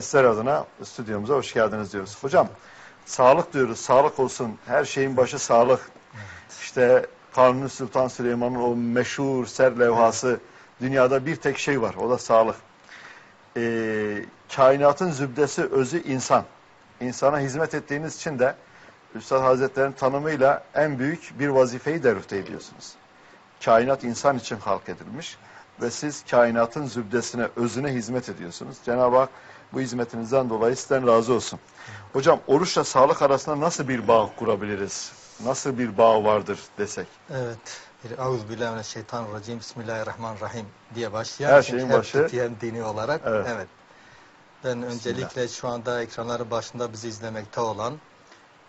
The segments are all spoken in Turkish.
Sizler adına stüdyomuza hoş geldiniz diyoruz. Hocam sağlık diyoruz, sağlık olsun. Her şeyin başı sağlık. İşte Kanuni Sultan Süleyman'ın o meşhur ser levhası dünyada bir tek şey var, o da sağlık. Ee, kainatın zübdesi, özü insan. İnsana hizmet ettiğiniz için de Üstad Hazretleri'nin tanımıyla en büyük bir vazifeyi derüfte ediyorsunuz. Kainat insan için halk edilmiş ve siz kainatın zübdesine, özüne hizmet ediyorsunuz. Cenab-ı Hak bu hizmetinizden dolayı sizden razı olsun. Hocam oruçla sağlık arasında nasıl bir bağ kurabiliriz? Nasıl bir bağ vardır desek? Evet. Euzubillahimineşşeytanirracim. Bismillahirrahmanirrahim diye başlayan. Her şeyin başı- titiyen dini olarak. Evet. Ben öncelikle şu anda ekranların başında bizi izlemekte olan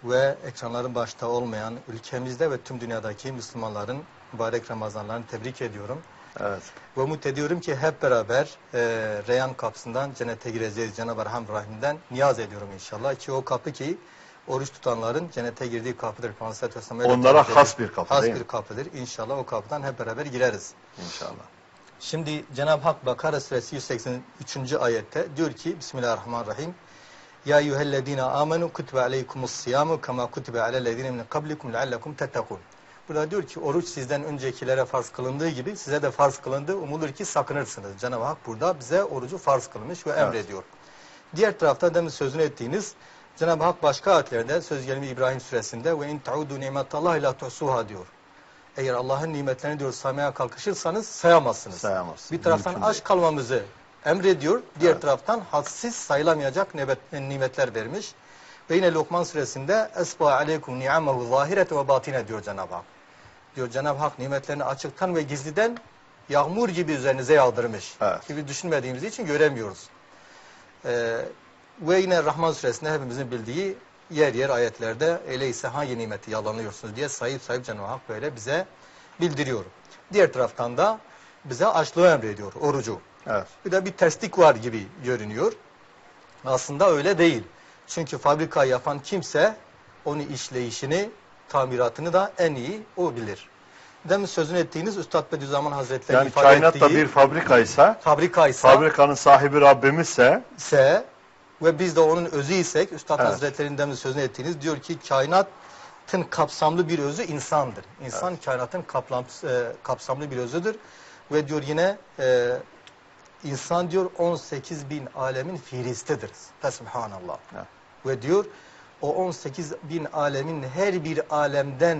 ve ekranların başta olmayan ülkemizde ve tüm dünyadaki Müslümanların mübarek Ramazanlarını tebrik ediyorum. Evet. Ve umut ediyorum ki hep beraber e, Reyhan kapısından cennete gireceğiz Cenab-ı Erham Rahim'den niyaz ediyorum inşallah ki o kapı ki oruç tutanların cennete girdiği kapıdır. Onlara has bir kapı Has bir kapıdır. İnşallah o kapıdan hep beraber gireriz. İnşallah. Şimdi Cenab-ı Hak Bakara suresi 183. ayette diyor ki Bismillahirrahmanirrahim Ya eyyühellezine amenu kutibe aleykumus siyamu kema kutibe alellezine min kablikum leallekum tettekun. Burada diyor ki oruç sizden öncekilere farz kılındığı gibi size de farz kılındı. Umulur ki sakınırsınız. Cenab-ı Hak burada bize orucu farz kılmış ve Evet. emrediyor. Diğer tarafta demin sözünü ettiğiniz Cenab-ı Hak başka ayetlerde söz gelimi İbrahim suresinde ve in taudu nimetallahi la tuhsuha diyor. Eğer Allah'ın nimetlerini diyor saymaya kalkışırsanız sayamazsınız. Sayamazsın. Bir taraftan Mümkün aç değil. kalmamızı emrediyor. Diğer Evet. taraftan hadsiz sayılamayacak nimet- nimetler vermiş. Ve yine Lokman suresinde esba aleykum ni'amahu zahirete ve batine diyor Cenab-ı Hak. Diyor Cenab-ı Hak nimetlerini açıktan ve gizliden yağmur gibi üzerinize yağdırmış. Evet. Gibi düşünmediğimiz için göremiyoruz. Ee, ve yine Rahman suresinde hepimizin bildiği yer yer ayetlerde öyleyse hangi nimeti yalanlıyorsunuz diye sayıp sayıp Cenab-ı Hak böyle bize bildiriyor. Diğer taraftan da bize açlığı emrediyor, orucu. Evet. Bir de bir terslik var gibi görünüyor. Aslında öyle değil. Çünkü fabrika yapan kimse onu işleyişini, tamiratını da en iyi o bilir. Demin sözünü ettiğiniz Üstad Bediüzzaman Hazretleri Yani ifade kainat da ettiği bir fabrikaysa, fabrikaysa fabrikanın sahibi Rabbimizse, ise ve biz de onun özü isek Üstad Evet. Hazretleri'nin demin sözünü ettiğiniz diyor ki kainatın kapsamlı bir özü insandır. İnsan kainatın kaplam, e, kapsamlı bir özüdür. Ve diyor yine e, insan diyor 18 bin alemin fihristedir. Fesubhanallah. Evet. Ve diyor o 18 bin alemin her bir alemden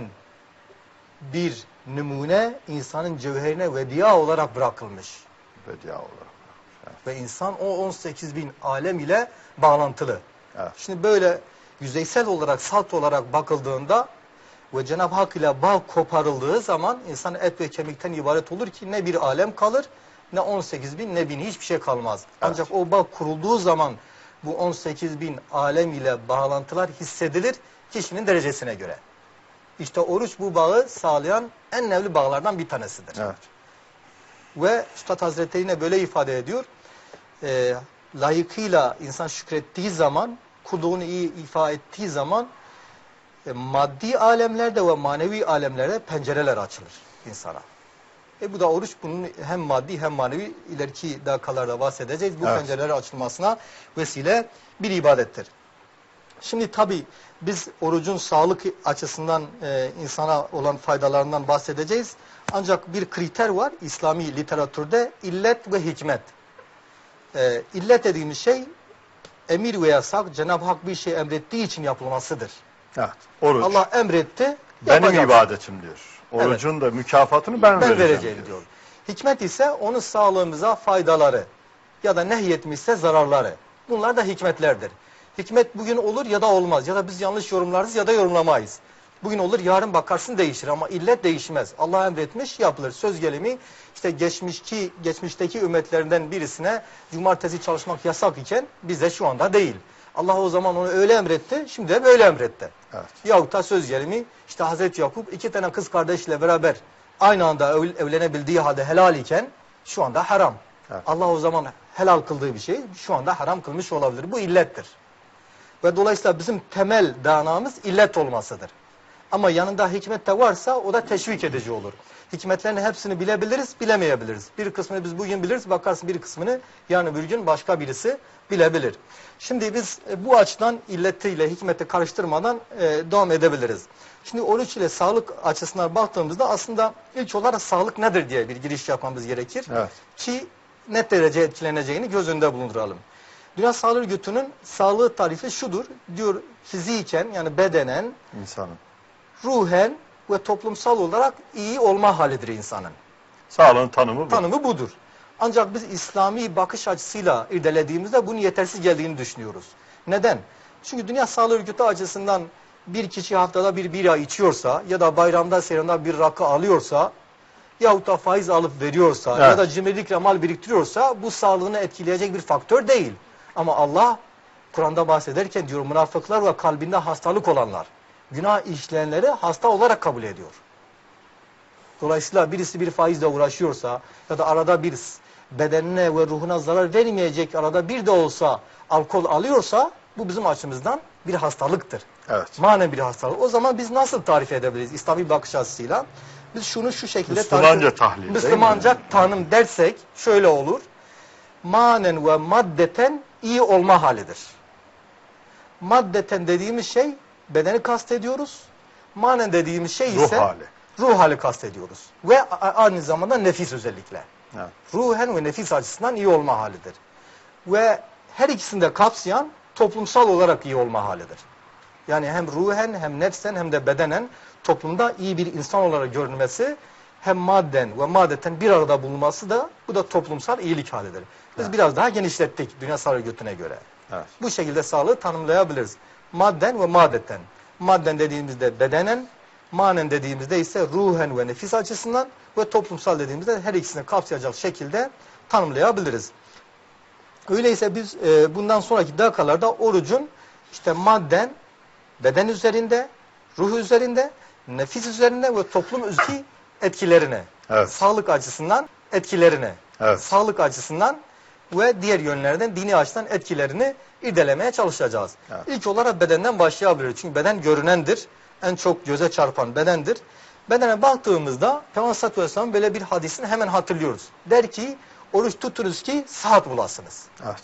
bir numune insanın cevherine vediya olarak bırakılmış. Bedia olarak. Ve insan o 18 bin alem ile bağlantılı. Evet. Şimdi böyle yüzeysel olarak, salt olarak bakıldığında ve Cenab-ı Hak ile bağ koparıldığı zaman insan et ve kemikten ibaret olur ki ne bir alem kalır, ne 18 bin, ne bin hiçbir şey kalmaz. Ancak o bağ kurulduğu zaman bu 18 bin alem ile bağlantılar hissedilir kişinin derecesine göre. İşte oruç bu bağı sağlayan en önemli bağlardan bir tanesidir. Evet. Ve Üstad Hazretleri yine böyle ifade ediyor. E, layıkıyla insan şükrettiği zaman, kulluğunu iyi ifa ettiği zaman e, maddi alemlerde ve manevi alemlerde pencereler açılır insana. E bu da oruç bunun hem maddi hem manevi ileriki dakikalarda bahsedeceğiz. Bu Evet. pencerelerin açılmasına vesile bir ibadettir. Şimdi tabi biz orucun sağlık açısından e, insana olan faydalarından bahsedeceğiz. Ancak bir kriter var İslami literatürde illet ve hikmet. E, illet dediğimiz şey emir ve yasak Cenab-ı Hak bir şey emrettiği için yapılmasıdır. Evet. Oruç. Allah emretti. Benim yapacaksın. ibadetim diyor. Orucun da mükafatını ben, ben vereceğim, vereceğim diyor. Hikmet ise onun sağlığımıza faydaları ya da nehyetmişse zararları. Bunlar da hikmetlerdir. Hikmet bugün olur ya da olmaz ya da biz yanlış yorumlarız ya da yorumlamayız. Bugün olur yarın bakarsın değişir ama illet değişmez. Allah emretmiş yapılır. Söz gelimi işte geçmişki geçmişteki ümmetlerinden birisine cumartesi çalışmak yasak iken bize şu anda değil. Allah o zaman onu öyle emretti, şimdi de böyle emretti. Evet. Yahut da söz gelimi işte Hazreti Yakup iki tane kız kardeşle beraber aynı anda ev- evlenebildiği halde helal iken şu anda haram. Evet. Allah o zaman helal kıldığı bir şey şu anda haram kılmış olabilir. Bu illettir. Ve dolayısıyla bizim temel danamız illet olmasıdır. Ama yanında hikmet de varsa o da teşvik edici olur. Hikmetlerin hepsini bilebiliriz, bilemeyebiliriz. Bir kısmını biz bugün biliriz, bakarsın bir kısmını yarın bir gün başka birisi bilebilir. Şimdi biz e, bu açıdan illetiyle hikmeti karıştırmadan e, devam edebiliriz. Şimdi oruç ile sağlık açısından baktığımızda aslında ilk olarak sağlık nedir diye bir giriş yapmamız gerekir. Evet. Ki net derece etkileneceğini göz önünde bulunduralım. Dünya Sağlık Örgütü'nün sağlığı tarifi şudur. Diyor fiziken yani bedenen, insanın. ruhen ve toplumsal olarak iyi olma halidir insanın. Sağlığın tanımı bu. Tanımı budur. Ancak biz İslami bakış açısıyla irdelediğimizde bunun yetersiz geldiğini düşünüyoruz. Neden? Çünkü Dünya Sağlık Örgütü açısından bir kişi haftada bir bira içiyorsa ya da bayramda seyranda bir rakı alıyorsa yahut da faiz alıp veriyorsa Evet. ya da cimrilikle mal biriktiriyorsa bu sağlığını etkileyecek bir faktör değil. Ama Allah Kur'an'da bahsederken diyor münafıklar ve kalbinde hastalık olanlar günah işleyenleri hasta olarak kabul ediyor. Dolayısıyla birisi bir faizle uğraşıyorsa ya da arada bir bedenine ve ruhuna zarar vermeyecek arada bir de olsa alkol alıyorsa bu bizim açımızdan bir hastalıktır. Evet. Manen bir hastalık. O zaman biz nasıl tarif edebiliriz İslami bakış açısıyla? Biz şunu şu şekilde Müslümanca tahlil, değil mi? Müslümanca tanım dersek şöyle olur. Manen ve maddeten iyi olma halidir. Maddeten dediğimiz şey bedeni kastediyoruz. Manen dediğimiz şey Ruh ise hali. ruh hali kastediyoruz. Ve aynı zamanda nefis özellikle. Evet. Ruhen ve nefis açısından iyi olma halidir. Ve her ikisini de kapsayan toplumsal olarak iyi olma halidir. Yani hem ruhen hem nefsen hem de bedenen toplumda iyi bir insan olarak görünmesi hem madden ve madeten bir arada bulunması da bu da toplumsal iyilik halidir. Biz Evet. biraz daha genişlettik Dünya Sağlık Örgütü'ne göre. Evet. Bu şekilde sağlığı tanımlayabiliriz. Madden ve madeten. Madden dediğimizde bedenen, manen dediğimizde ise ruhen ve nefis açısından ve toplumsal dediğimizde her ikisini kapsayacak şekilde tanımlayabiliriz. Öyleyse biz e, bundan sonraki dakikalarda orucun işte madden, beden üzerinde, ruh üzerinde, nefis üzerinde ve toplum üzerindeki etkilerine, Evet. sağlık açısından etkilerine, Evet. sağlık açısından ve diğer yönlerden dini açıdan etkilerini irdelemeye çalışacağız. Evet. İlk olarak bedenden başlayabiliriz. Çünkü beden görünendir. En çok göze çarpan bedendir. Bedene baktığımızda Peygamber Vesselam böyle bir hadisini hemen hatırlıyoruz. Der ki oruç tutunuz ki saat bulasınız. Evet.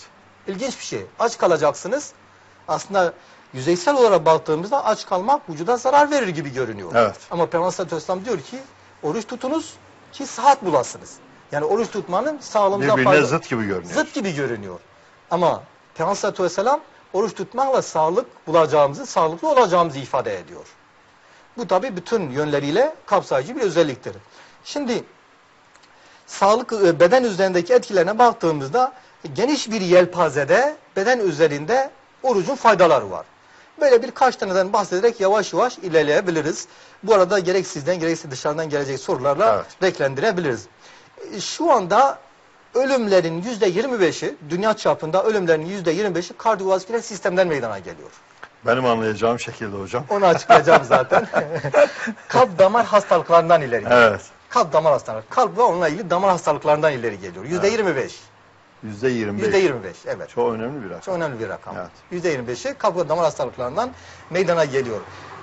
İlginç bir şey. Aç kalacaksınız. Aslında yüzeysel olarak baktığımızda aç kalmak vücuda zarar verir gibi görünüyor. Evet. Ama Peygamber Vesselam diyor ki oruç tutunuz ki sıhhat bulasınız. Yani oruç tutmanın sağlığımıza Birbirine fayda- zıt gibi görünüyor. zıt gibi görünüyor. Ama Peygamber Vesselam oruç tutmakla sağlık bulacağımızı, sağlıklı olacağımızı ifade ediyor. Bu tabi bütün yönleriyle kapsayıcı bir özelliktir. Şimdi sağlık e, beden üzerindeki etkilerine baktığımızda geniş bir yelpazede beden üzerinde orucun faydaları var. Böyle birkaç taneden bahsederek yavaş yavaş ilerleyebiliriz. Bu arada gerek sizden gerekse dışarıdan gelecek sorularla Evet. renklendirebiliriz. E, Şu anda ölümlerin yüzde 25'i, dünya çapında ölümlerin yüzde 25'i kardiyovasküler sistemden meydana geliyor. Benim anlayacağım şekilde hocam. Onu açıklayacağım zaten. Kalp damar hastalıklarından ileri geliyor. Evet. Kalp damar hastalıkları. Kalp ve onunla ilgili damar hastalıklarından ileri geliyor. Yüzde Evet. 25. Yüzde yirmi Yüzde 25. Evet. Çok önemli bir rakam. Çok önemli bir rakam. Evet. Yüzde 25'i kalp ve damar hastalıklarından meydana geliyor.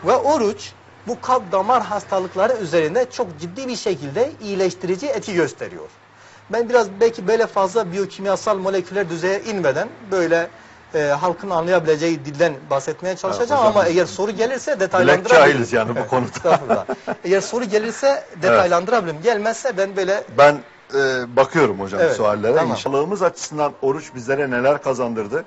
Ve oruç bu kalp damar hastalıkları üzerinde çok ciddi bir şekilde iyileştirici etki gösteriyor. Ben biraz belki böyle fazla biyokimyasal moleküler düzeye inmeden böyle e, halkın anlayabileceği dilden bahsetmeye çalışacağım hocam ama eğer soru gelirse detaylandırabilirim. yani bu konuda. Eğer soru gelirse detaylandırabilirim. Gelmezse ben böyle Ben e, bakıyorum hocam Evet, suallere. tamam. İnşallahımız açısından oruç bizlere neler kazandırdı?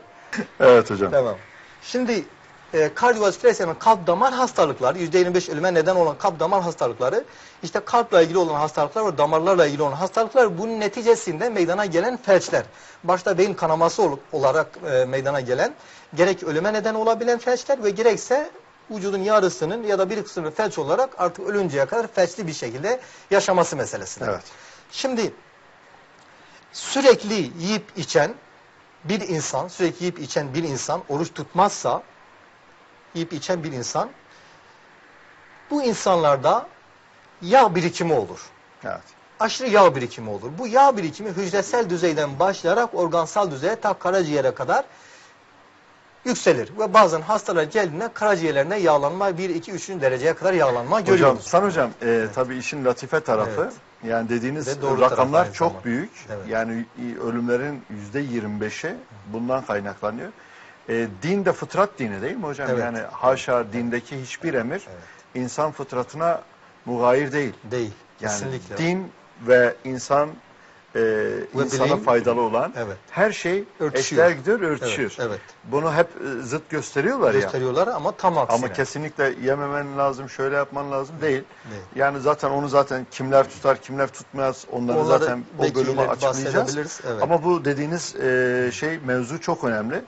evet hocam. Tamam. Şimdi e, kardiyovasküler sistem, kalp damar hastalıkları, %25 ölüme neden olan kalp damar hastalıkları, işte kalple ilgili olan hastalıklar ve damarlarla ilgili olan hastalıklar bunun neticesinde meydana gelen felçler. Başta beyin kanaması ol- olarak e, meydana gelen, gerek ölüme neden olabilen felçler ve gerekse vücudun yarısının ya da bir kısmının felç olarak artık ölünceye kadar felçli bir şekilde yaşaması meselesine. Evet. Şimdi sürekli yiyip içen bir insan, sürekli yiyip içen bir insan oruç tutmazsa yiyip içen bir insan bu insanlarda yağ birikimi olur. Evet. Aşırı yağ birikimi olur. Bu yağ birikimi hücresel düzeyden başlayarak organsal düzeye ta karaciğere kadar yükselir. Ve bazen hastalar geldiğinde karaciğerlerine yağlanma 1, 2, 3. dereceye kadar yağlanma Hocam, görüyoruz. San hocam e, tabii işin latife tarafı Evet. yani dediğiniz Ve doğru rakamlar çok zamanda. büyük. Evet. Yani e, ölümlerin yüzde 25'i bundan kaynaklanıyor. E, din de fıtrat dini değil mi hocam? Evet. Yani haşa dindeki hiçbir emir Evet. insan fıtratına mugayir değil. Değil. Yani Kesinlikle. din ve insan e, insana bilim- faydalı olan Evet. her şey Örtüşüyor. eşler gidiyor, örtüşüyor. Evet, evet. Bunu hep e, zıt gösteriyorlar ya. Gösteriyorlar ama tam aksine. Ama kesinlikle yememen lazım, şöyle yapman lazım değil. Değil. Yani zaten onu zaten kimler tutar, kimler tutmaz onları Onları zaten o bölümü açıklayacağız. evet. Ama bu dediğiniz e, şey mevzu çok önemli.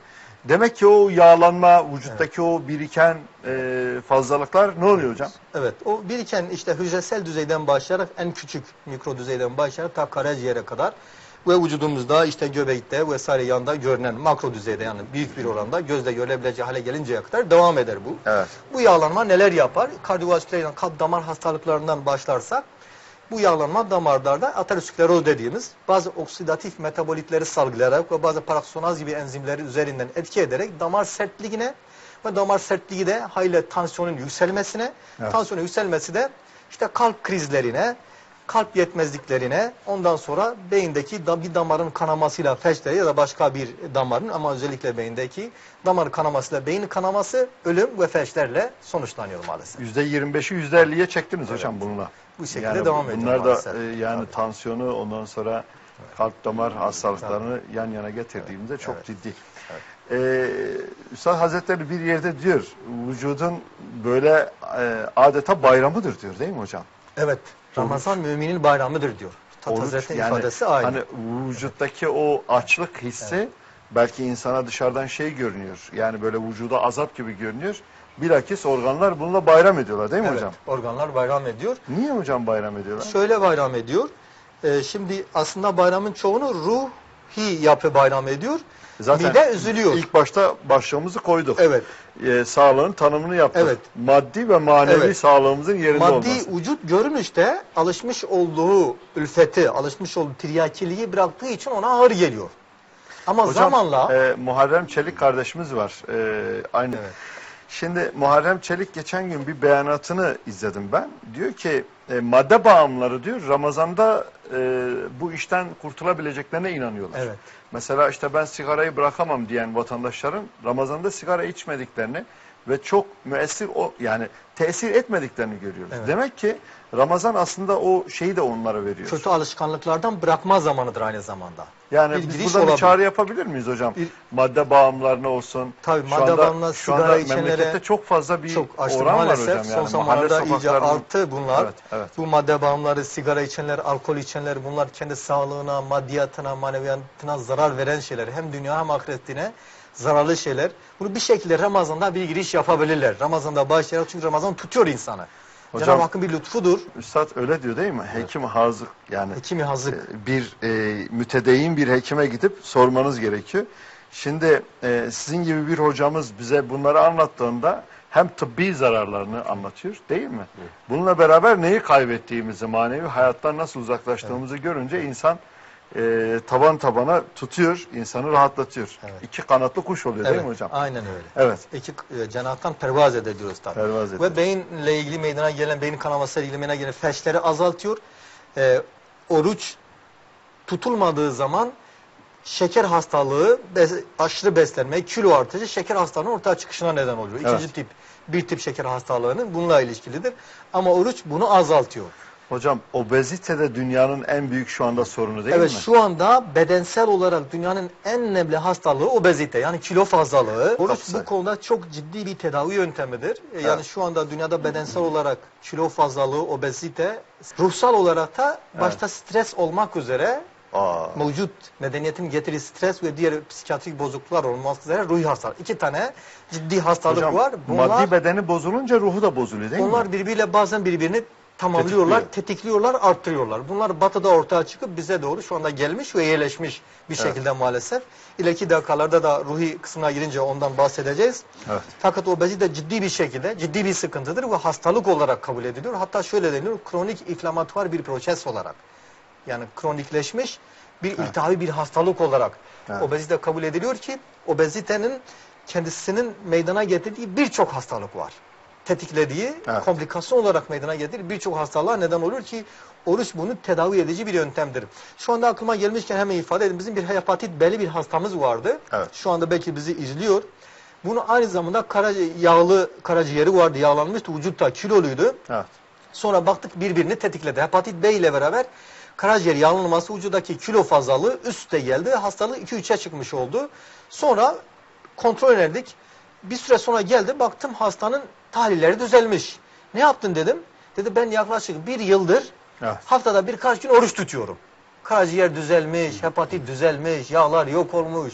Demek ki o yağlanma, vücuttaki o biriken e, fazlalıklar ne oluyor hocam? Evet, o biriken işte hücresel düzeyden başlayarak en küçük mikro düzeyden başlayarak ta karaciğere kadar ve vücudumuzda işte göbekte vesaire yanında görünen makro düzeyde yani büyük bir oranda gözle görülebileceği hale gelinceye kadar devam eder bu. Evet. Bu yağlanma neler yapar? Kardiyovasküler yani kalp damar hastalıklarından başlarsak bu yağlanma damarlarda ateroskleroz dediğimiz bazı oksidatif metabolitleri salgılayarak ve bazı paraksonaz gibi enzimleri üzerinden etki ederek damar sertliğine ve damar sertliği de hayli tansiyonun yükselmesine, Evet. tansiyonun yükselmesi de işte kalp krizlerine, kalp yetmezliklerine, ondan sonra beyindeki da bir damarın kanamasıyla felçleri ya da başka bir damarın ama özellikle beyindeki damarın kanamasıyla beyin kanaması ölüm ve felçlerle sonuçlanıyor maalesef. Yüzde 25'i yüzde 50'ye çektiniz hocam bununla. Bu şekilde Yani devam ediyor Bunlar da e, yani Tabii. tansiyonu ondan sonra kalp damar hastalıklarını yan yana getirdiğimizde çok Evet. ciddi. Ee, Üstad Hazretleri bir yerde diyor vücudun böyle e, adeta bayramıdır diyor değil mi hocam? Evet. Ramazan müminin bayramıdır diyor. Oruç, yani ifadesi aynı. Hani vücuttaki o açlık hissi belki insana dışarıdan şey görünüyor. Yani böyle vücuda azap gibi görünüyor. Bilakis organlar bununla bayram ediyorlar değil mi evet, hocam? organlar bayram ediyor. Niye hocam bayram ediyorlar? Şöyle bayram ediyor. Ee, şimdi aslında bayramın çoğunu ruhi yapı bayram ediyor. Zaten Mide üzülüyor. İlk başta başlığımızı koyduk. Evet. Ee, sağlığın tanımını yaptık. Evet. Maddi ve manevi Evet. sağlığımızın yerinde Maddi olması. vücut görünüşte alışmış olduğu ülfeti, alışmış olduğu tiryakiliği bıraktığı için ona ağır geliyor. Ama Hocam, zamanla e, Muharrem Çelik kardeşimiz var. E, aynı. Evet. Şimdi Muharrem Çelik geçen gün bir beyanatını izledim ben. Diyor ki e, madde bağımlıları diyor Ramazan'da e, bu işten kurtulabileceklerine inanıyorlar. Evet. Mesela işte ben sigarayı bırakamam diyen vatandaşların Ramazan'da sigara içmediklerini ve çok müessir o yani tesir etmediklerini görüyoruz. Evet. Demek ki Ramazan aslında o şeyi de onlara veriyor. kötü alışkanlıklardan bırakma zamanıdır aynı zamanda. Yani bir biz giriş burada bir olabilir. çağrı yapabilir miyiz hocam? Bir- madde bağımlılarına olsun. Tabii, Şu madde anda sigara içenlere memlekette çok fazla bir Çok açtı oran maalesef. var hocam. Son Yani mahalle zamanlarda iyice arttı bunlar. Evet, evet. Bu madde bağımlıları, sigara içenler, alkol içenler bunlar kendi sağlığına, maddiyatına, maneviyatına zarar veren şeyler. Hem dünya hem ahiretine zararlı şeyler. Bunu bir şekilde Ramazan'da bir giriş yapabilirler. Ramazan'da başlayarak çünkü Ramazan tutuyor insanı. Hocam- Cenab-ı Hakk'ın bir lütfudur. Üstad öyle diyor değil mi? Hekim hazır yani Hekimi hazık. e, bir e, mütedeyyin bir hekime gidip sormanız gerekiyor. Şimdi e, sizin gibi bir hocamız bize bunları anlattığında hem tıbbi zararlarını anlatıyor değil mi? Bununla beraber neyi kaybettiğimizi, manevi hayattan nasıl uzaklaştığımızı görünce insan e, taban tabana tutuyor, insanı rahatlatıyor. Evet. İki kanatlı kuş oluyor Evet, değil mi hocam? aynen öyle. Evet. İki e, cenahtan pervaz ediyoruz tabii. Pervaz ediyor. Ve beyinle ilgili meydana gelen, beyin kanamasıyla ilgili meydana gelen felçleri azaltıyor. Ee, oruç tutulmadığı zaman şeker hastalığı, bes- aşırı beslenme, kilo artışı şeker hastalığının ortaya çıkışına neden oluyor. İkinci Evet. tip, bir tip şeker hastalığının bununla ilişkilidir. Ama oruç bunu azaltıyor. Hocam obezite de dünyanın en büyük şu anda sorunu değil evet mi? şu anda bedensel olarak dünyanın en önemli hastalığı obezite yani kilo fazlalığı. Oruç bu konuda çok ciddi bir tedavi yöntemidir. E, Yani Evet. şu anda dünyada bedensel olarak kilo fazlalığı, obezite, ruhsal olarak da başta stres olmak üzere Aa, mevcut medeniyetin getirdiği stres ve diğer psikiyatrik bozukluklar olmak üzere ruh hastalığı. İki tane ciddi hastalık hocam var. Bunlar, maddi bedeni bozulunca ruhu da bozuluyor değil mi? onlar birbiriyle bazen birbirini tamamlıyorlar, Tetikliyor. tetikliyorlar, arttırıyorlar. Bunlar batıda ortaya çıkıp bize doğru şu anda gelmiş ve yerleşmiş bir Evet. şekilde maalesef. İleriki dakikalarda da ruhi kısmına girince ondan bahsedeceğiz. Evet. Fakat obezite ciddi bir şekilde, ciddi bir sıkıntıdır ve hastalık olarak kabul ediliyor. Hatta şöyle deniliyor, kronik inflamatuar bir proses olarak. Yani kronikleşmiş bir iltihabi bir hastalık olarak Evet. obezite kabul ediliyor ki obezitenin kendisinin meydana getirdiği birçok hastalık var. Tetiklediği, Evet. komplikasyon olarak meydana getirdiği birçok hastalığa neden olur ki oruç bunu tedavi edici bir yöntemdir. Şu anda aklıma gelmişken hemen ifade edeyim. Bizim bir hepatit B'li bir hastamız vardı. Evet. Şu anda belki bizi izliyor. Bunu aynı zamanda kara, yağlı karaciğeri vardı, yağlanmıştı, vücutta kiloluydu. Evet. Sonra baktık birbirini tetikledi. Hepatit B ile beraber karaciğer yağlanması, vücuttaki kilo fazlalığı üste geldi. Hastalığı 2-3'e çıkmış oldu. Sonra kontrol ederdik. Bir süre sonra geldi baktım hastanın tahlilleri düzelmiş. Ne yaptın dedim. Dedi ben yaklaşık bir yıldır Evet. haftada birkaç gün oruç tutuyorum. Karaciğer düzelmiş, hepatit düzelmiş, yağlar yok olmuş.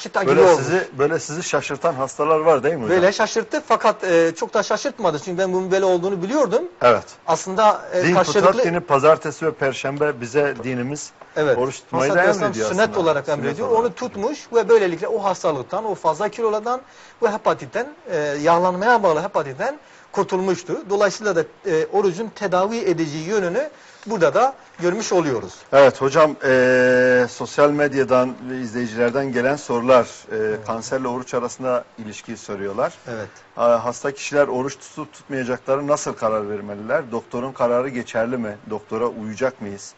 Çıta gibi Böyle olmuş. sizi böyle sizi şaşırtan hastalar var değil mi hocam? Böyle şaşırttı fakat e, çok da şaşırtmadı. Çünkü ben bunun böyle olduğunu biliyordum. Evet. Aslında e, Din karşılıklı... Dini pazartesi ve perşembe bize dinimiz Evet. oruç tutmayı da emrediyor sünnet olarak emrediyor. olarak. Onu tutmuş ve böylelikle o hastalıktan, o fazla kilolardan ve hepatitten, e, yağlanmaya bağlı hepatitten kurtulmuştu. Dolayısıyla da e, orucun tedavi edici yönünü burada da görmüş oluyoruz. Evet hocam eee, sosyal medyadan ve izleyicilerden gelen sorular eee, kanserle oruç arasında ilişkiyi soruyorlar. Evet. Aa, Hasta kişiler oruç tutup tutmayacakları nasıl karar vermeliler? Doktorun kararı geçerli mi? Doktora uyacak mıyız?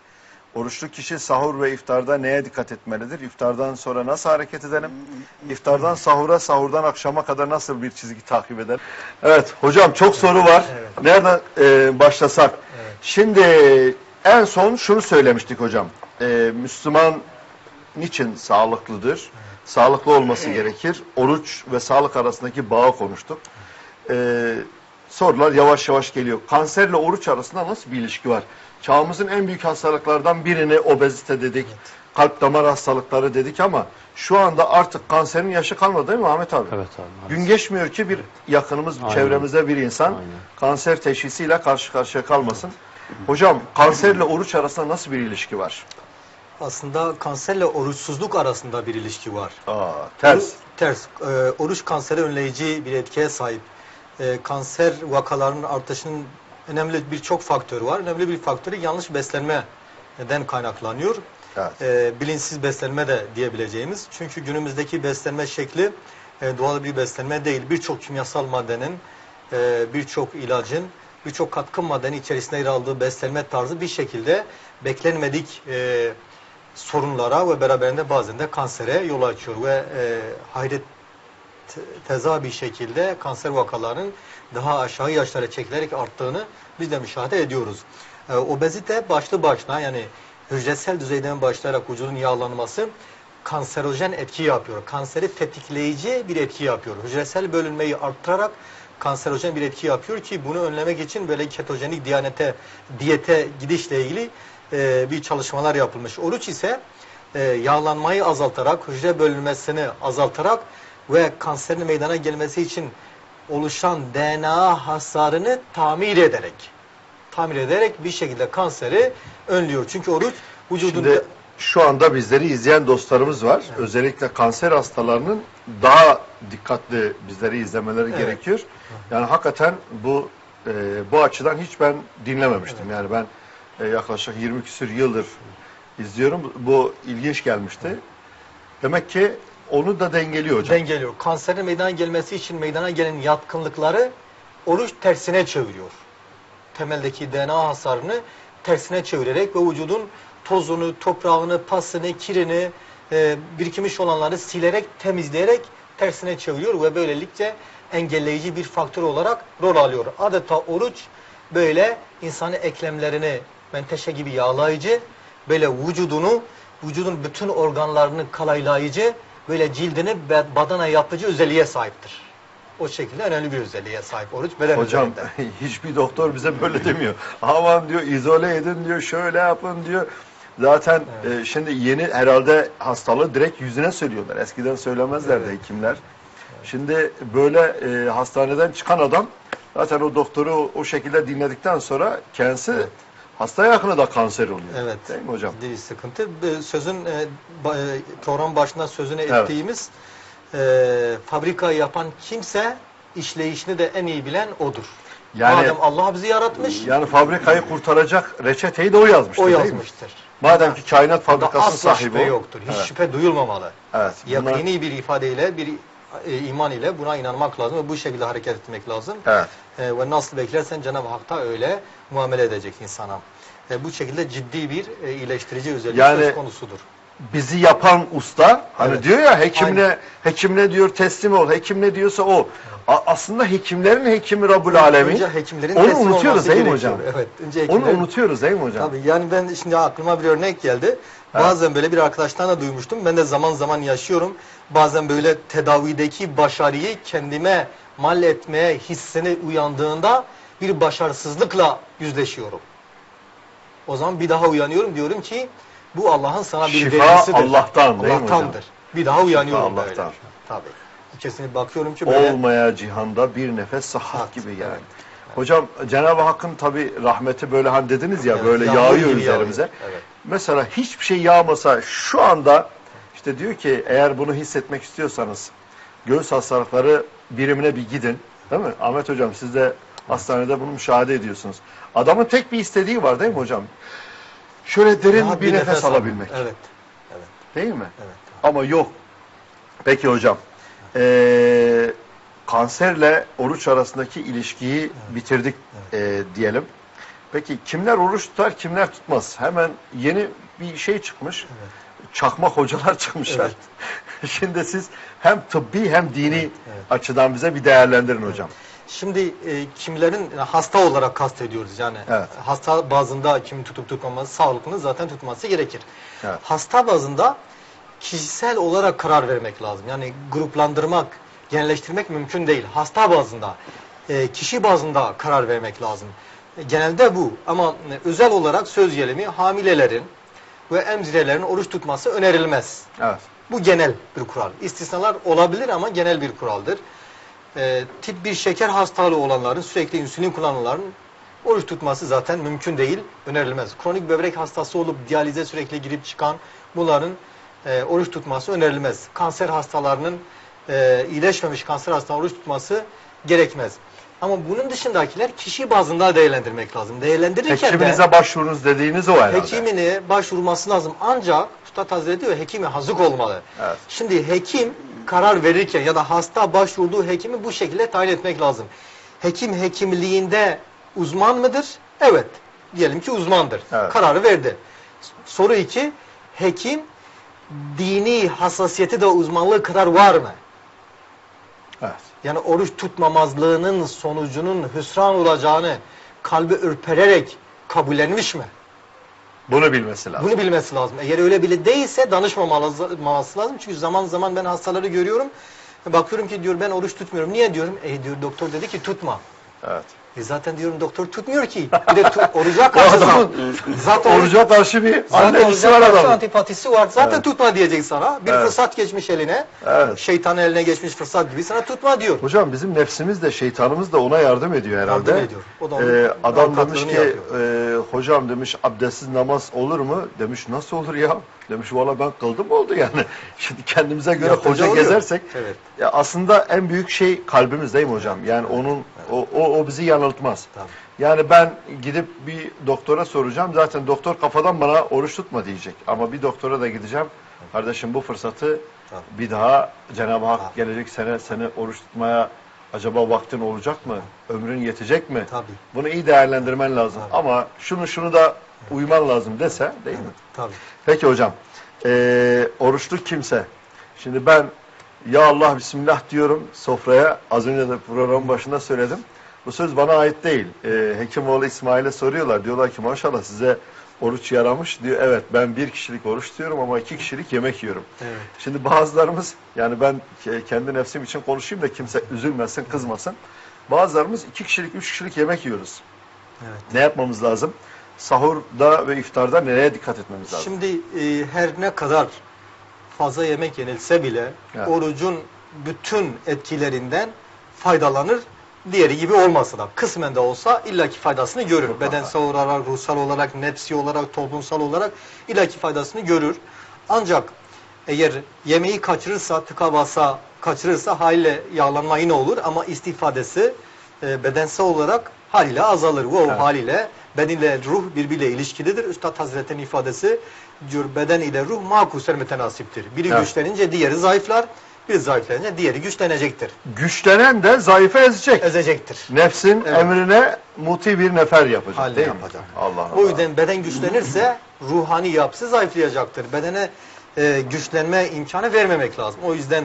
Oruçlu kişi sahur ve iftarda neye dikkat etmelidir? İftardan sonra nasıl hareket edelim? İftardan sahura, sahurdan akşama kadar nasıl bir çizgi takip edelim? Evet hocam çok soru var. Evet. Nereden e, başlasak? Evet. Şimdi en son şunu söylemiştik hocam. E, Müslüman niçin sağlıklıdır? Sağlıklı olması gerekir. Oruç ve sağlık arasındaki bağı konuştuk. E, sorular yavaş yavaş geliyor. Kanserle oruç arasında nasıl bir ilişki var? Çağımızın en büyük hastalıklardan birini obezite dedik. Kalp damar hastalıkları dedik ama şu anda artık kanserin yaşı kalmadı değil mi Ahmet abi? Evet abi. maalesef. Gün geçmiyor ki bir yakınımız, Aynen. çevremizde bir insan Aynen. kanser teşhisiyle karşı karşıya kalmasın. Hocam kanserle oruç arasında nasıl bir ilişki var? Aslında kanserle oruçsuzluk arasında bir ilişki var. Aa, ters. Oru- Ters. E, oruç kanseri önleyici bir etkiye sahip. E, kanser vakalarının artışının önemli birçok faktörü var. Önemli bir faktörü yanlış beslenme neden kaynaklanıyor. Evet. E, bilinçsiz beslenme de diyebileceğimiz. Çünkü günümüzdeki beslenme şekli e, doğal bir beslenme değil. Birçok kimyasal maddenin, e, birçok ilacın, birçok katkı maddenin içerisinde yer aldığı beslenme tarzı bir şekilde beklenmedik e, sorunlara ve beraberinde bazen de kansere yol açıyor ve e, hayret te- teza bir şekilde kanser vakalarının daha aşağı yaşlara çekilerek arttığını biz de müşahede ediyoruz. E, obezite başlı başına yani hücresel düzeyden başlayarak vücudun yağlanması kanserojen etki yapıyor. Kanseri tetikleyici bir etki yapıyor. Hücresel bölünmeyi arttırarak kanserojen bir etki yapıyor ki bunu önlemek için böyle ketojenik diyanete, diyete gidişle ilgili e, bir çalışmalar yapılmış. Oruç ise e, yağlanmayı azaltarak, hücre bölünmesini azaltarak ve kanserin meydana gelmesi için oluşan DNA hasarını tamir ederek tamir ederek bir şekilde kanseri önlüyor. Çünkü oruç vücudun Şimdi şu anda bizleri izleyen dostlarımız var. Özellikle kanser hastalarının daha dikkatli bizleri izlemeleri Evet. gerekiyor. Yani hakikaten bu e, bu açıdan hiç ben dinlememiştim. Yani ben e, yaklaşık 20 küsür yıldır izliyorum. Bu ilginç gelmişti. Demek ki onu da dengeliyor hocam. dengeliyor. Kanserin meydana gelmesi için meydana gelen yatkınlıkları oruç tersine çeviriyor. Temeldeki DNA hasarını tersine çevirerek ve vücudun tozunu, toprağını, pasını, kirini, e, birikmiş olanları silerek, temizleyerek tersine çeviriyor ve böylelikle engelleyici bir faktör olarak rol alıyor. Adeta oruç böyle insanı eklemlerini menteşe gibi yağlayıcı, böyle vücudunu, vücudun bütün organlarını kalaylayıcı, böyle cildini badana yapıcı özelliğe sahiptir. O şekilde önemli bir özelliğe sahip oruç beden Hocam üzerinde. hiçbir doktor bize böyle demiyor. Aman diyor izole edin diyor şöyle yapın diyor. Zaten e, şimdi yeni herhalde hastalığı direkt yüzüne söylüyorlar. Eskiden söylemezlerdi Evet. hekimler. Şimdi böyle e, hastaneden çıkan adam zaten o doktoru o şekilde dinledikten sonra kendisi Evet. hasta yakını da kanser oluyor. Evet. Değil mi hocam? Ciddi bir sıkıntı. Sözün e, e, program başında sözünü Evet. ettiğimiz e, fabrikayı yapan kimse işleyişini de en iyi bilen odur. Yani- Madem Allah bizi yaratmış, Yani fabrikayı kurtaracak reçeteyi de o yazmıştır o yazmıştır. Madem ki kainat Bunda fabrikasının asla sahibi şüphe yoktur. Hiç Evet. şüphe duyulmamalı. Evet. bunlar- Yakini bir ifadeyle bir e, iman ile buna inanmak lazım ve bu şekilde hareket etmek lazım. Evet. E, ve nasıl beklersen Cenab-ı Hak da öyle muamele edecek insana. E, bu şekilde ciddi bir e, iyileştirici özellik Yani- söz konusudur. Bizi yapan usta hani Evet. diyor ya hekimle hekimle diyor teslim ol. Hekim ne diyorsa o. A- aslında hekimlerin hekimi Rabbul Alemin. Önce hekimlerin Onu unutuyoruz değil mi hocam? Evet. Önce Onu hekimlerin- unutuyoruz değil mi hocam? Tabii yani ben şimdi aklıma bir örnek geldi. Bazen böyle bir arkadaştan da duymuştum. Ben de zaman zaman yaşıyorum. Bazen böyle tedavideki başarıyı kendime mal etmeye hissini uyandığında bir başarısızlıkla yüzleşiyorum. O zaman bir daha uyanıyorum diyorum ki bu Allah'ın sana bir Şifa vergisidir. Allah'tan değil mi hocam? Allah'tandır. Bir daha uyanıyorum Şifa böyle. Allah'tan. Tabii. Kesinlikle bakıyorum ki böyle Olmaya cihanda bir nefes Sıhhat, gibi yani. evet. Hocam Cenab-ı Hakk'ın tabi rahmeti böyle hani dediniz ya Evet, böyle yağıyor üzerimize. yağıyor. Evet. Mesela hiçbir şey yağmasa şu anda işte diyor ki eğer bunu hissetmek istiyorsanız göğüs hastalıkları birimine bir gidin. Değil mi? Ahmet hocam siz de hastanede bunu müşahede ediyorsunuz. Adamın tek bir istediği var değil mi hocam? Şöyle derin Rahat bir, nefes, alın. alabilmek. Evet. Evet. Değil mi? Evet. Ama yok. Peki hocam. Ee, kanserle oruç arasındaki ilişkiyi bitirdik ee, diyelim. Peki kimler oruç tutar, kimler tutmaz? Hemen yeni bir şey çıkmış. Çakmak hocalar çıkmışlar. Şimdi siz hem tıbbi hem dini evet. açıdan bize bir değerlendirin hocam. Şimdi e, kimlerin hasta olarak kastediyoruz yani Evet. hasta bazında kimi tutup tutmaması sağlıkını zaten tutması gerekir. Evet. Hasta bazında kişisel olarak karar vermek lazım. Yani gruplandırmak, genelleştirmek mümkün değil. Hasta bazında, e, kişi bazında karar vermek lazım. E, genelde bu ama e, özel olarak söz gelimi hamilelerin ve emzirelerin oruç tutması önerilmez. Evet. Bu genel bir kural. İstisnalar olabilir ama genel bir kuraldır. Ee, tip 1 şeker hastalığı olanların, sürekli insülin kullananların oruç tutması zaten mümkün değil, önerilmez. Kronik böbrek hastası olup diyalize sürekli girip çıkan bunların e, oruç tutması önerilmez. Kanser hastalarının e, iyileşmemiş kanser hastalarının oruç tutması gerekmez. Ama bunun dışındakiler kişi bazında değerlendirmek lazım. Değerlendirirken de Hekiminize başvurunuz dediğiniz o herhalde. hekimine başvurması lazım. Ancak Üstad Hazretleri diyor hekime hazık olmalı. Evet. Şimdi hekim karar verirken ya da hasta başvurduğu hekimi bu şekilde tayin etmek lazım. Hekim hekimliğinde uzman mıdır? Evet. Diyelim ki uzmandır. Evet. Kararı verdi. Soru iki, hekim dini hassasiyeti de uzmanlığı kadar var mı? Evet. Yani oruç tutmamazlığının sonucunun hüsran olacağını kalbi ürpererek kabullenmiş mi? Bunu bilmesi lazım. Bunu bilmesi lazım. Eğer öyle bile değilse danışmaması lazım. Çünkü zaman zaman ben hastaları görüyorum. Bakıyorum ki diyor ben oruç tutmuyorum. Niye diyorum? E diyor doktor dedi ki tutma. Evet. E zaten diyorum doktor tutmuyor ki. Bir de tu, oruca karşı adam- zaten Oruca karşı bir zaten oruca var karşı adamın. antipatisi var. Zaten tutma diyecek sana. Bir fırsat geçmiş eline. Evet. Şeytanın eline geçmiş fırsat gibi sana tutma diyor. Hocam bizim nefsimiz de şeytanımız da ona yardım ediyor herhalde. Yardım ediyor. O da onun Ee, adam demiş ki e, hocam demiş abdestsiz namaz olur mu? Demiş nasıl olur ya? Demiş valla ben kıldım oldu yani. Şimdi kendimize göre Yapınca hoca oluyor. gezersek Evet. ya aslında en büyük şey kalbimiz değil mi hocam? Yani onun o, o, o bizi yanıltmaz. Tabii. Yani ben gidip bir doktora soracağım. Zaten doktor kafadan bana oruç tutma diyecek. Ama bir doktora da gideceğim. Kardeşim bu fırsatı Tabii. bir daha Cenab-ı Hak Tabii. gelecek sene seni oruç tutmaya acaba vaktin olacak mı? Ömrün yetecek mi? Tabii. Bunu iyi değerlendirmen lazım. Tabii. Ama şunu şunu da uyman lazım dese değil mi? Tabii. Peki hocam. Ee, oruçlu kimse. Şimdi ben ya Allah Bismillah diyorum sofraya. Az önce de programın başında söyledim. Bu söz bana ait değil. Ee, Hekimoğlu İsmail'e soruyorlar. Diyorlar ki maşallah size oruç yaramış. Diyor evet ben bir kişilik oruç tutuyorum ama iki kişilik yemek yiyorum. Evet. Şimdi bazılarımız yani ben ke- kendi nefsim için konuşayım da kimse üzülmesin, kızmasın. Bazılarımız iki kişilik, üç kişilik yemek yiyoruz. Evet. Ne yapmamız lazım? Sahurda ve iftarda nereye dikkat etmemiz lazım? Şimdi e, her ne kadar fazla yemek yenilse bile Evet. orucun bütün etkilerinden faydalanır. Diğeri gibi olmasa da kısmen de olsa illaki faydasını görür. Mutlaka. Bedensel olarak, ruhsal olarak, nefsi olarak, toplumsal olarak illaki faydasını görür. Ancak eğer yemeği kaçırırsa, tıka basa kaçırırsa haliyle yağlanma yine olur ama istifadesi e, bedensel olarak haliyle azalır. Bu Evet. haliyle beden ile ruh birbiriyle ilişkilidir. Üstad Hazretleri'nin ifadesi diyor beden ile ruh makusen mütenasiptir. Biri Evet. güçlenince diğeri zayıflar. Bir zayıflayınca diğeri güçlenecektir. Güçlenen de zayıfı ezecek. Ezecektir. Nefsin Evet. emrine muti bir nefer yapacak Haline değil mi? yapacak. Allah Allah. O yüzden beden güçlenirse ruhani yapısı zayıflayacaktır. Bedene e, güçlenme imkanı vermemek lazım. O yüzden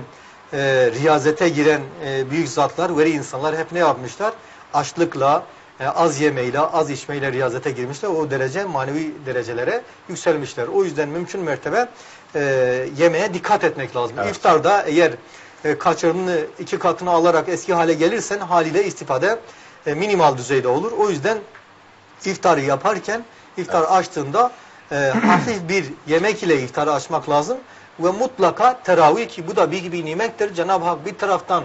e, riyazete giren e, büyük zatlar, veri insanlar hep ne yapmışlar? Açlıkla, e, az yemeyle, az içmeyle riyazete girmişler. O derece manevi derecelere yükselmişler. O yüzden mümkün mertebe e, yemeğe dikkat etmek lazım. Evet. İftarda eğer e, kaçırını iki katını alarak eski hale gelirsen haliyle istifade e, minimal düzeyde olur. O yüzden iftarı yaparken iftar açtığında e, hafif bir yemek ile iftarı açmak lazım ve mutlaka teravih ki bu da bir gibi nimettir. Cenab-ı Hak bir taraftan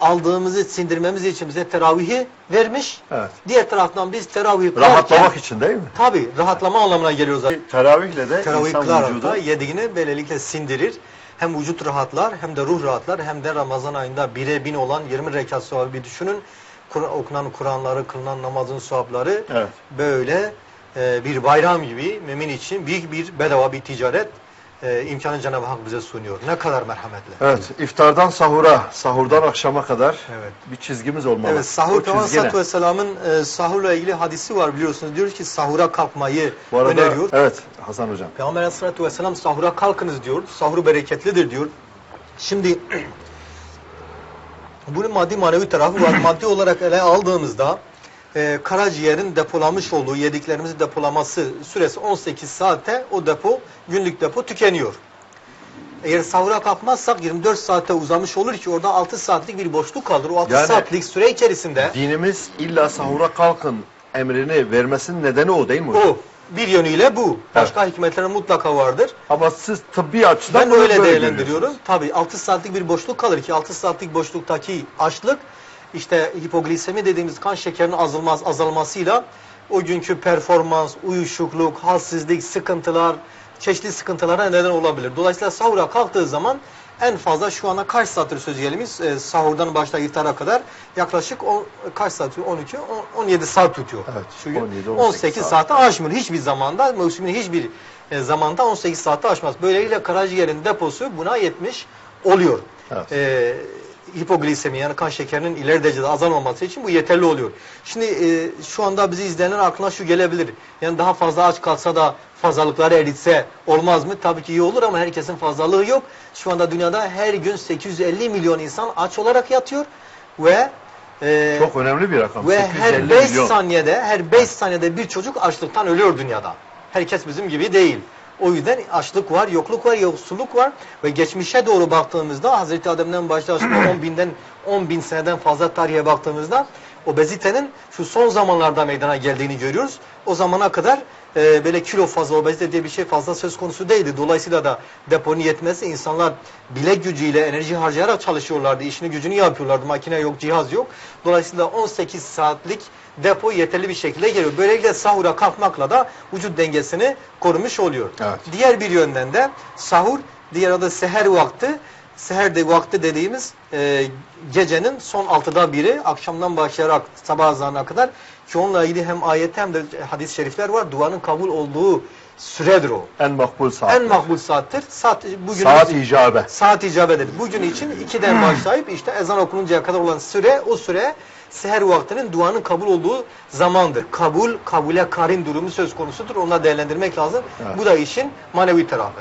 aldığımızı sindirmemiz için bize teravihi vermiş. Evet. Diğer taraftan biz teravih kılarken Rahatlamak için değil mi? tabi rahatlama anlamına geliyor zaten. Teravihle de Teravih insan vücudu yediğini böylelikle sindirir. Hem vücut rahatlar hem de ruh rahatlar hem de Ramazan ayında bire bin olan 20 rekat sevabı bir düşünün. Kur- okunan Kur'anları, kılınan namazın sevapları Evet. böyle e, bir bayram gibi mümin için büyük bir bedava bir ticaret e, imkanı Cenab-ı Hak bize sunuyor. Ne kadar merhametli. Evet, iftardan sahura, sahurdan akşama kadar Evet. bir çizgimiz olmalı. Evet, sahur? Aleyhisselatü Vesselam'ın e, sahurla ilgili hadisi var biliyorsunuz. Diyor ki sahura kalkmayı Bu arada, öneriyor. evet Hasan Hocam. Peygamber Aleyhisselatü Vesselam sahura kalkınız diyor. Sahur bereketlidir diyor. Şimdi bunun maddi manevi tarafı var. maddi olarak ele aldığımızda e, karaciğerin depolamış olduğu yediklerimizi depolaması süresi 18 saatte o depo günlük depo tükeniyor. Eğer sahura kalkmazsak 24 saatte uzamış olur ki orada 6 saatlik bir boşluk kalır. O 6 Yani- saatlik süre içerisinde Dinimiz illa sahura kalkın emrini vermesinin nedeni o değil mi hocam? o bir yönüyle bu. Başka hikmetleri mutlaka vardır. Ama siz tıbbi açıdan Ben bunu öyle böyle değerlendiriyorum. görüyorsunuz. Tabii 6 saatlik bir boşluk kalır ki 6 saatlik boşluktaki açlık işte hipoglisemi dediğimiz kan şekerinin azalmaz, azalmasıyla o günkü performans, uyuşukluk, halsizlik, sıkıntılar, çeşitli sıkıntılara neden olabilir. Dolayısıyla sahura kalktığı zaman en fazla şu ana kaç saattir söz gelimiz e, sahurdan başlayıp iftara kadar yaklaşık on, kaç saat tutuyor? 12, on- 17 saat tutuyor. Evet, gün 17, 18, 18 saat. saati aşmıyor. Hiçbir zamanda, mevsimin hiçbir e, zamanda 18 saati aşmaz. Böylelikle karaciğerin deposu buna yetmiş oluyor. Evet. E, hipoglisemi yani kan şekerinin ileri derecede azalmaması için bu yeterli oluyor. Şimdi e, şu anda bizi izleyenlerin aklına şu gelebilir. Yani daha fazla aç kalsa da fazlalıkları eritse olmaz mı? Tabii ki iyi olur ama herkesin fazlalığı yok. Şu anda dünyada her gün 850 milyon insan aç olarak yatıyor ve e, Çok önemli bir rakam. ve 850 her 5 milyon. saniyede her 5 saniyede bir çocuk açlıktan ölüyor dünyada. Herkes bizim gibi değil. O yüzden açlık var, yokluk var, yoksulluk var. Ve geçmişe doğru baktığımızda Hazreti Adem'den başlayıp 10 binden 10 bin seneden fazla tarihe baktığımızda obezitenin şu son zamanlarda meydana geldiğini görüyoruz. O zamana kadar e, böyle kilo fazla obezite diye bir şey fazla söz konusu değildi. Dolayısıyla da deponun yetmesi insanlar bilek gücüyle enerji harcayarak çalışıyorlardı. İşini gücünü yapıyorlardı. Makine yok, cihaz yok. Dolayısıyla 18 saatlik depo yeterli bir şekilde geliyor. Böylelikle sahura kalkmakla da vücut dengesini korumuş oluyor. Evet. Diğer bir yönden de sahur, diğer adı seher vakti. Seher de vakti dediğimiz e, gecenin son altıda biri akşamdan başlayarak sabah azanına kadar ki onunla ilgili hem ayette hem de hadis-i şerifler var. Duanın kabul olduğu süredir o. En makbul saat. En makbul saattir. Saat bugün Saat icabe. saat icap eder. Bugün için 2'den başlayıp işte ezan okununcaya kadar olan süre o süre seher vaktinin duanın kabul olduğu zamandır. Kabul, kabule karin durumu söz konusudur. Onu değerlendirmek lazım. Evet. Bu da işin manevi tarafı.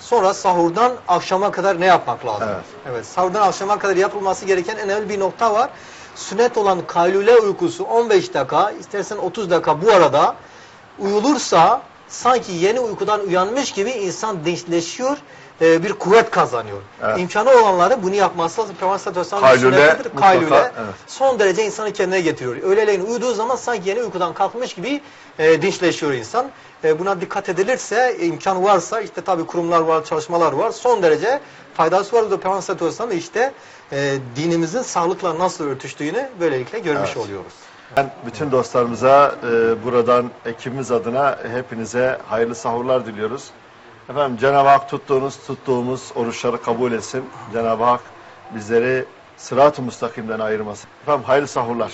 Sonra sahurdan akşama kadar ne yapmak lazım? Evet. Evet, sahurdan akşama kadar yapılması gereken en önemli bir nokta var. Sünnet olan kaylule uykusu 15 dakika, istersen 30 dakika bu arada uyulursa sanki yeni uykudan uyanmış gibi insan dinçleşiyor, e, bir kuvvet kazanıyor. Evet. İmkanı olanları bunu yapması lazım. Peygamber sallallahu aleyhi ve sellem Kaylule Kaylule evet. son derece insanı kendine getiriyor. Öğleleyin uyuduğu zaman sanki yeni uykudan kalkmış gibi e, dinçleşiyor insan. E, buna dikkat edilirse, imkan varsa işte tabii kurumlar var, çalışmalar var. Son derece faydası var. Peygamber sallallahu aleyhi ve sellem işte e, dinimizin sağlıkla nasıl örtüştüğünü böylelikle görmüş Evet. oluyoruz. Ben bütün dostlarımıza e, buradan ekibimiz adına hepinize hayırlı sahurlar diliyoruz. Efendim Cenab-ı Hak tuttuğunuz, tuttuğumuz oruçları kabul etsin. Cenab-ı Hak bizleri sırat-ı müstakimden ayırmasın. Efendim hayırlı sahurlar.